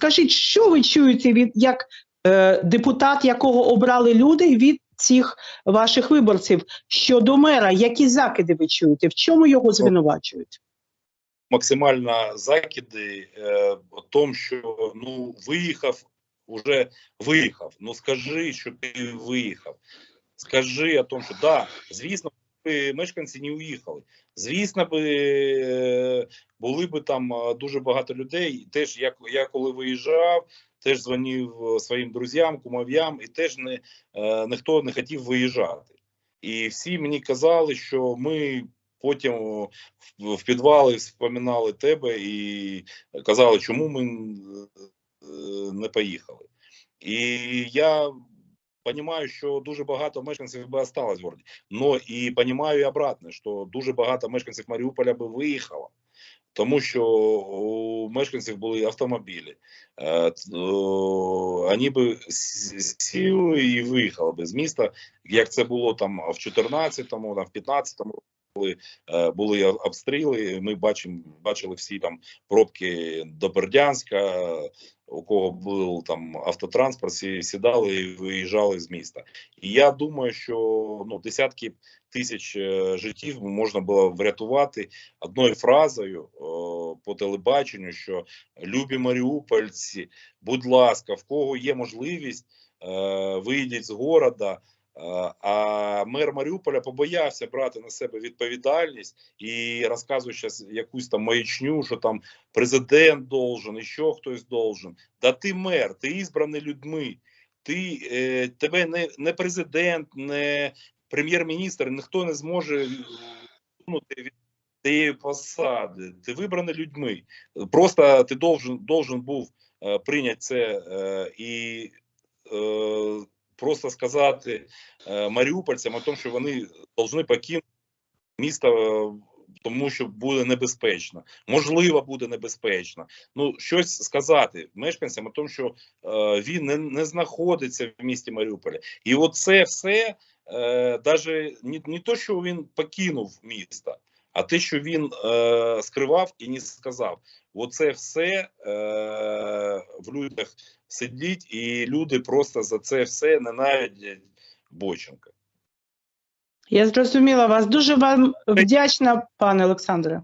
Скажіть, що ви чуєте від як е, депутат, якого обрали люди від цих ваших виборців щодо мера? Які закиди ви чуєте? В чому його звинувачують? максимально закиди е, о том, що ну виїхав, уже виїхав. Ну скажи, що ти виїхав. Скажи о том, що да, звісно, мешканці не уїхали. Звісно, би е, були би там дуже багато людей. Теж я, я коли виїжджав, теж дзвонив е, своїм друзям, кумов'ям, і теж не е, ніхто не хотів виїжджати. І всі мені казали, що ми потім в, підвали вспоминали тебе і казали, чому ми не поїхали. І я розумію, що дуже багато мешканців би осталось в городі. Но і понимаю і обратне, що дуже багато мешканців Маріуполя би виїхало. Тому що у мешканців були автомобілі, Е, вони би сіли і виїхали би з міста, як це було там в 14-му, в 15-му коли е, були обстріли. Ми бачимо, бачили всі там пробки до Бердянська. У кого був там автотранспорт, всі сідали і виїжджали з міста. І я думаю, що ну десятки тисяч е, життів можна було врятувати одною фразою о, по телебаченню, що любі маріупольці, будь ласка, в кого є можливість, е, вийдіть з города. Е, А мер Маріуполя побоявся брати на себе відповідальність і розказує якусь там маячню, що там президент должен, і що хтось должен. Да ти мер, ти ізбраний людьми. Ти е, тебе не, не президент, не прем'єр-міністр, ніхто не зможе усунути від цієї посади. Ти вибраний людьми. Просто ти должен, должен був е, прийняти це е, і. Просто сказати е, маріупольцям о тому, що вони повинні покинути місто, е, тому що буде небезпечно. Можливо, буде небезпечно. Ну, щось сказати мешканцям о тому, що е, він не, не знаходиться в місті Маріуполя. І оце все, е, даже не, не то, що він покинув місто, а те, що він е, скривав і не сказав. Оце все е, в людях сидіть, і люди просто за це все ненавидять Боченка. Я зрозуміла вас. Дуже вам вдячна, пане Олександре.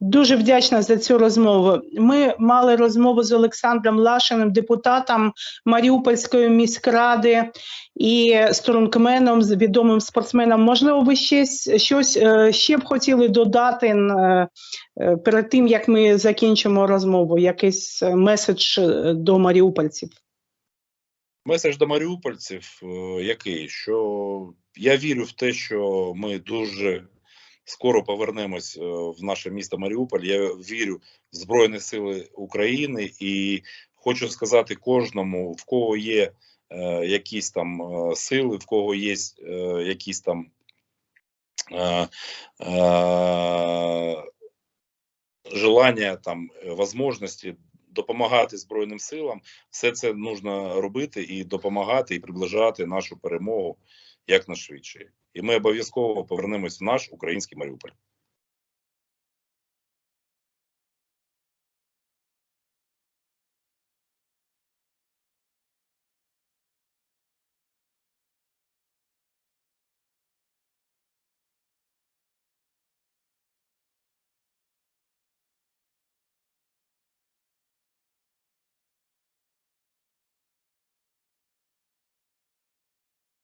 Дуже вдячна за цю розмову. Ми мали розмову з Олександром Лашиним, депутатом Маріупольської міськради і стрункменом, відомим спортсменом. Можливо, ви ще щось е, ще б хотіли додати е, е, перед тим, як ми закінчимо розмову, якийсь меседж до маріупольців. Меседж до маріупольців, який? Що я вірю в те, що ми дуже скоро повернемось е, в наше місто Маріуполь. Я вірю в Збройні Сили України і хочу сказати кожному, в кого є е, якісь там е, сили, в кого є якісь там. Е, е, желання там возможності допомагати збройним силам, все це нужно робити і допомагати, і приближати нашу перемогу якнайшвидше. І ми обов'язково повернемось в наш український Маріуполь.